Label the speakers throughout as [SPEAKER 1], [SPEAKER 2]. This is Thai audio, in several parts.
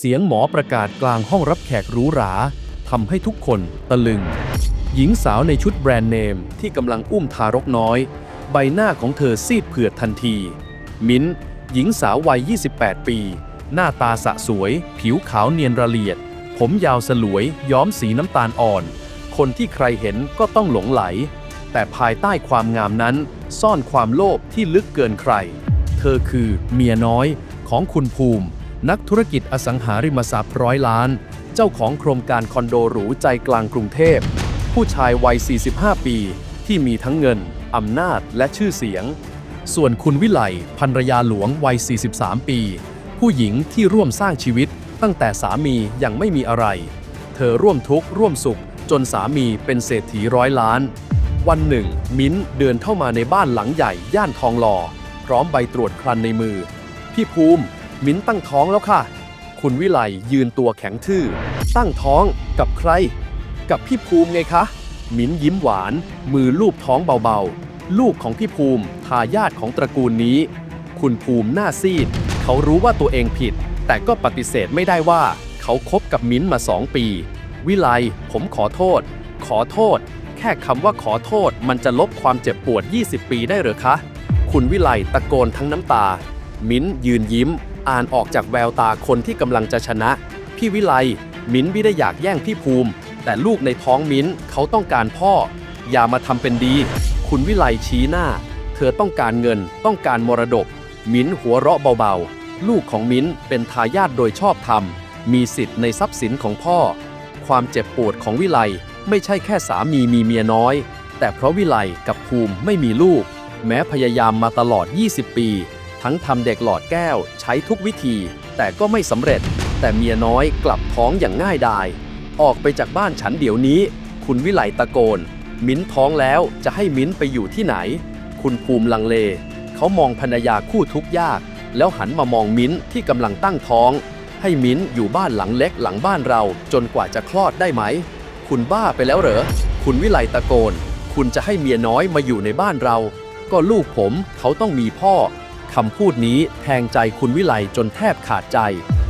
[SPEAKER 1] เสียงหมอประกาศกลางห้องรับแขกหรูหราทำให้ทุกคนตะลึง หญิงสาวในชุดแบรนด์เนมที่กำลังอุ้มทารกน้อย ใบหน้าของเธอซีดเผือดทันที มิ้น หญิงสาววัย 28 ปี หน้าตาสะสวย ผิวขาวเนียนระเลียด ผมยาวสลวย ย้อมสีน้ำตาลอ่อน คนที่ใครเห็นก็ต้องหลงไหล แต่ภายใต้ความงามนั้น ซ่อนความโลภที่ลึกเกินใคร เธอคือเมียน้อยของคุณภูมิ นักธุรกิจอสังหาริมทรัพย์ร้อยล้าน เจ้าของโครงการคอนโดหรูใจกลางกรุงเทพ ผู้ชายวัย 45 ปี ที่มีทั้งเงิน อำนาจและชื่อเสียง ส่วนคุณวิไลภรรยาหลวงวัย 43 ปี ผู้หญิงที่ร่วมสร้างชีวิต ตั้งแต่สามียังไม่มีอะไร เธอร่วมทุกข์ร่วมสุข จนสามีเป็นเศรษฐีร้อยล้าน วันหนึ่ง มิ้นเดินเข้ามาในบ้านหลังใหญ่ย่านทองหล่อ พร้อมใบตรวจครันในมือ พี่ภูมิ มิ้นตั้งท้องแล้วค่ะ คุณวิไลยืนตัวแข็งทื่อ ตั้งท้องกับใคร กับพี่ภูมิไงคะ มิ้นยิ้มหวาน มือลูบท้องเบาๆ ลูกของพี่ภูมิทายาทของตระกูลนี้ คุณภูมิหน้าซีด เขารู้ว่าตัวเองผิด แต่ก็ปฏิเสธไม่ได้ว่า เขาคบกับมิ้นมาสองปี วิไลผมขอโทษ ขอโทษ แค่คำว่าขอโทษมันจะลบความเจ็บปวด 20 ปีได้หรือคะ คุณวิไลตะโกนทั้งน้ำตา มิ้นยืนยิ้ม อ่านออกจากแววตาคนที่กำลังจะชนะ พี่วิไล มิ้นไม่ได้อยากแย่งพี่ภูมิ แต่ลูกในท้องมิ้นเขาต้องการพ่อ อย่ามาทำเป็นดี คุณวิไลชี้หน้า เธอต้องการเงิน ต้องการมรดก มิ้นหัวเราะเบาๆ ลูกของมิ้นเป็นทายาทโดยชอบธรรม มีสิทธิ์ในทรัพย์สินของพ่อ ความเจ็บปวดของวิไลไม่ใช่แค่สามีมีเมียน้อย แต่เพราะวิไลกับภูมิไม่มีลูก แม้พยายามมาตลอด 20 ปี ทั้งทำเด็กหลอดแก้วใช้ทุกวิธี แต่ก็ไม่สำเร็จ แต่เมียน้อยกลับท้องอย่างง่ายดาย ออกไปจากบ้านฉันเดี๋ยวนี้ คุณวิไลตะโกน มิ้นท้องแล้วจะให้มิ้นไปอยู่ที่ไหน คุณภูมิลังเล เขามองภรรยาคู่ทุกยาก แล้วหันมามองมิ้นที่กำลังตั้งท้อง ให้มิ้นอยู่บ้านหลังเล็กหลังบ้านเราจนกว่าจะคลอดได้ไหม คุณบ้าไปแล้วเหรอ คุณวิไลตะโกน คุณจะให้เมียน้อยมาอยู่ในบ้านเรา ก็ลูกผมเขาต้องมีพ่อ คำพูดนี้แทงใจคุณวิไลจนแทบขาดใจ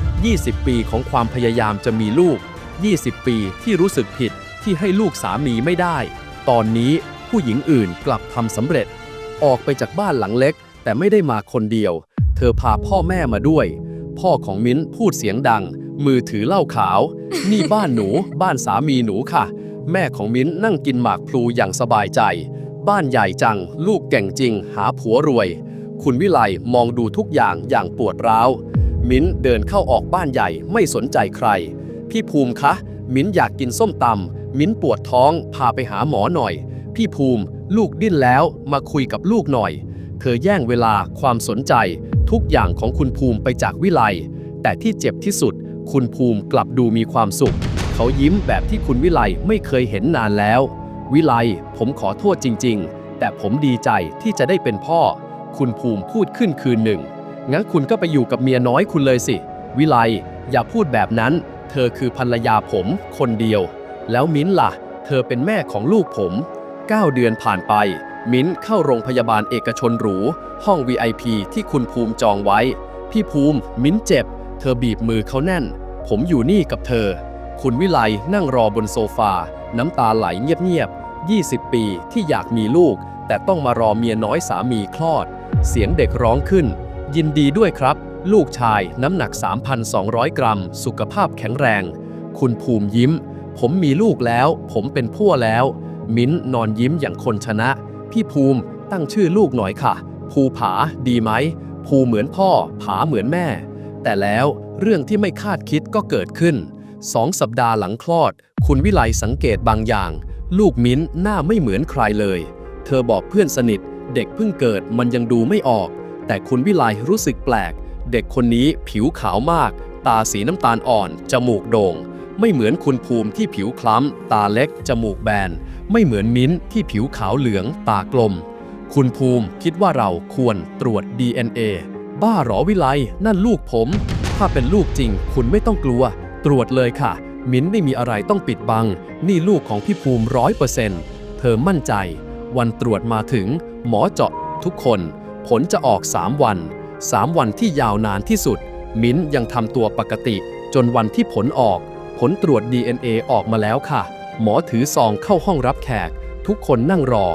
[SPEAKER 1] 20 ปีของความพยายามจะมีลูก 20 ปีที่รู้สึกผิดที่ให้ลูกสามีไม่ได้ ตอนนี้ผู้หญิงอื่นกลับทำสำเร็จ ออกไปจากบ้านหลังเล็ก แต่ไม่ได้มาคนเดียว เธอพาพ่อแม่มาด้วย พ่อของมิ้นพูดเสียงดัง มือถือเหล้าขาว นี่บ้านหนู บ้านสามีหนูค่ะ แม่ของมิ้นนั่งกินหมากพลูอย่างสบายใจ บ้านใหญ่จัง ลูกเก่งจริง หาผัวรวย คุณวิไลมองดูทุกอย่างอย่างปวดร้าว มิ้นเดินเข้าออกบ้านใหญ่ไม่สนใจใคร พี่ภูมิคะ มิ้นอยากกินส้มตำมิ้นปวดท้องพาไปหาหมอหน่อย พี่ภูมิ ลูกดิ้นแล้วมาคุยกับลูกหน่อย เธอแย่งเวลาความสนใจ ทุกอย่างของคุณภูมิไปจากวิไล แต่ที่เจ็บที่สุด คุณภูมิกลับดูมีความสุข เขายิ้มแบบที่คุณวิไลไม่เคยเห็นนานแล้ว วิไลผมขอโทษจริง ๆ แต่ผมดีใจที่จะได้เป็นพ่อ คุณภูมิพูดขึ้นคืนหนึ่ง งั้นคุณก็ไปอยู่กับเมียน้อยคุณเลยสิ วิไล อย่าพูดแบบนั้น เธอคือภรรยาผมคนเดียว แล้วมิ้นล่ะ เธอเป็นแม่ของลูกผม 9 เดือนผ่านไป มิ้นเข้าโรงพยาบาลเอกชนหรู ห้อง VIP ที่คุณภูมิจองไว้ พี่ภูมิ มิ้นเจ็บ เธอบีบมือเขาแน่น ผมอยู่นี่กับเธอ คุณวิไลนั่งรอบนโซฟา น้ำตาไหลเงียบๆ20 ปีที่อยากมีลูกแต่ต้องมารอเมียน้อยสามีคลอด เสียงเด็กร้องขึ้น ยินดีด้วยครับ ลูกชายน้ำหนัก 3,200 กรัม สุขภาพแข็งแรง คุณภูมิยิ้ม ผมมีลูกแล้ว ผมเป็นพ่อแล้ว มิ้นนอนยิ้มอย่างคนชนะ พี่ภูมิตั้งชื่อลูกหน่อยค่ะ ภูผาดีไหม ภูเหมือนพ่อ ผาเหมือนแม่ แต่แล้วเรื่องที่ไม่คาดคิดก็เกิดขึ้นสองสัปดาห์หลังคลอด คุณวิไลสังเกตบางอย่าง ลูกมิ้นหน้าไม่เหมือนใครเลย เธอบอกเพื่อนสนิท เด็กเพิ่งเกิดมันยังดูไม่ออก แต่คุณวิไลรู้สึกแปลก เด็กคนนี้ผิวขาวมาก ตาสีน้ำตาลอ่อน จมูกโด่ง ไม่เหมือนคุณภูมิที่ผิวคล้ำ ตาเล็ก จมูกแบน ไม่เหมือนมิ้นที่ผิวขาวเหลือง ตากลม คุณภูมิคิดว่าเราควรตรวจ DNA บ้าหรอวิไลนั่นลูกผม ถ้าเป็นลูกจริง คุณไม่ต้องกลัว ตรวจเลยค่ะ มิ้นไม่มีอะไรต้องปิดบัง นี่ลูกของพี่ภูมิร้อยเปอร์เซ็นต์เธอมั่นใจ วันตรวจมาถึง หมอเจาะทุกคน ผลจะออก 3 วัน 3 วันที่ยาวนานที่สุด มิ้นยังทำตัวปกติ จนวันที่ผลออก ผลตรวจ DNA ออกมาแล้วค่ะ หมอถือซองเข้าห้องรับแขก ทุกคนนั่งรอ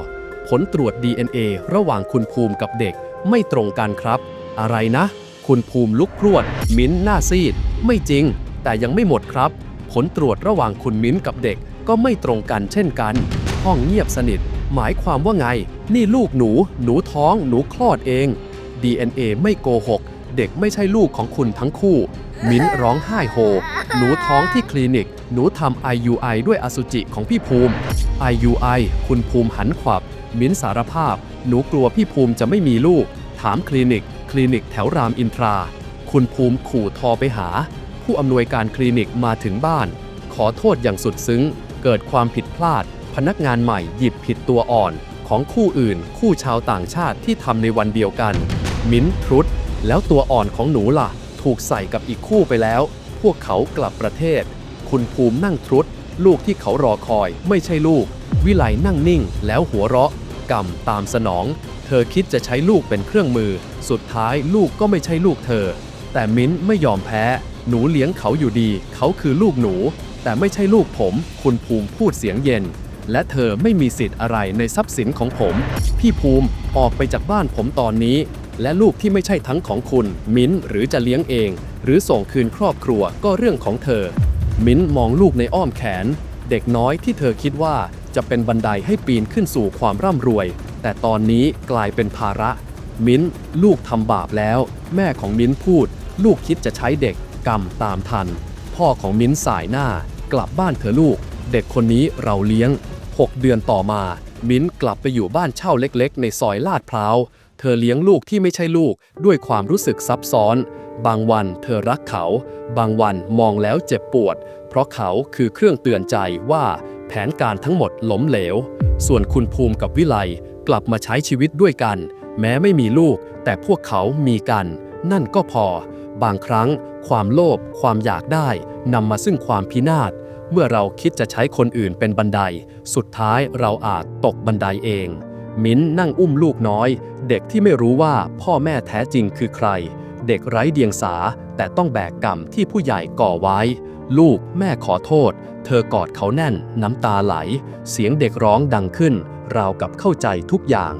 [SPEAKER 1] ผลตรวจ DNA ระหว่างคุณภูมิกับเด็กไม่ตรงกันครับ อะไรนะ คุณภูมิลุกพรวด มิ้นหน้าซีด ไม่จริง แต่ยังไม่หมดครับ ผลตรวจระหว่างคุณมิ้นกับเด็กก็ไม่ตรงกันเช่นกัน ห้องเงียบสนิท หมายความว่าไง นี่ลูกหนู หนูท้อง หนูคลอดเอง DNA ไม่โกหก เด็กไม่ใช่ลูกของคุณทั้งคู่ มิ้นร้องไห้โฮ หนูท้องที่คลินิก หนูทำ IUI ด้วยอสุจิของพี่ภูมิ IUI คุณภูมิหันขวับ มิ้นสารภาพ หนูกลัวพี่ภูมิจะไม่มีลูก ถามคลินิก คลินิกแถวรามอินทรา คุณภูมิขู่ทอไปหา ผู้อำนวยการคลินิกมาถึงบ้าน ขอโทษอย่างสุดซึ้ง เกิดความผิดพลาด พนักงานใหม่หยิบผิดตัวอ่อนของคู่อื่น คู่ชาวต่างชาติที่ทำในวันเดียวกัน มิ้นทรุดแล้วตัวอ่อนของหนูล่ะ ถูกใส่กับอีกคู่ไปแล้ว พวกเขากลับประเทศ คุณภูมินั่งทรุดลูกที่เขารอคอย ไม่ใช่ลูก วิไลนั่งนิ่ง แล้วหัวเราะกำตามสนอง เธอคิดจะใช้ลูกเป็นเครื่องมือ สุดท้ายลูกก็ไม่ใช่ลูกเธอ แต่มิ้นไม่ยอมแพ้ หนูเลี้ยงเขาอยู่ดี เขาคือลูกหนู แต่ไม่ใช่ลูกผม คุณภูมิพูดเสียงเย็น และเธอไม่มีสิทธิ์อะไรในทรัพย์สินของผม พี่ภูมิออกไปจากบ้านผมตอนนี้ และลูกที่ไม่ใช่ทั้งของคุณ มิ้นหรือจะเลี้ยงเอง หรือส่งคืนครอบครัวก็เรื่องของเธอ มิ้นมองลูกในอ้อมแขน เด็กน้อยที่เธอคิดว่าจะเป็นบันไดให้ปีนขึ้นสู่ความร่ำรวย แต่ตอนนี้กลายเป็นภาระ มิ้นลูกทำบาปแล้ว แม่ของมิ้นพูด ลูกคิดจะใช้เด็กกรรมตามทัน พ่อของมิ้นสายหน้ากลับบ้านเถอะลูก เด็กคนนี้เราเลี้ยง 6 เดือนต่อมา มิ้นกลับไปอยู่บ้านเช่าเล็ก ๆ ในซอยลาดพร้าว เธอเลี้ยงลูกที่ไม่ใช่ลูกด้วยความรู้สึกซับซ้อน บางวันเธอรักเขา บางวันมองแล้วเจ็บปวด เพราะเขาคือเครื่องเตือนใจว่าแผนการทั้งหมดล้มเหลว ส่วนคุณภูมิกับวิไลกลับมาใช้ชีวิตด้วยกัน แม้ไม่มีลูก แต่พวกเขามีกัน นั่นก็พอ บางครั้ง ความโลภความอยากได้นำมาซึ่งความพินาศ เมื่อเราคิดจะใช้คนอื่นเป็นบันได สุดท้ายเราอาจตกบันไดเอง มิ้นนั่งอุ้มลูกน้อย เด็กที่ไม่รู้ว่าพ่อแม่แท้จริงคือใคร เด็กไร้เดียงสา แต่ต้องแบกกรรมที่ผู้ใหญ่ก่อไว้ ลูกแม่ขอโทษ เธอกอดเขาแน่น น้ำตาไหล เสียงเด็กร้องดังขึ้น ราวกับเข้าใจทุกอย่าง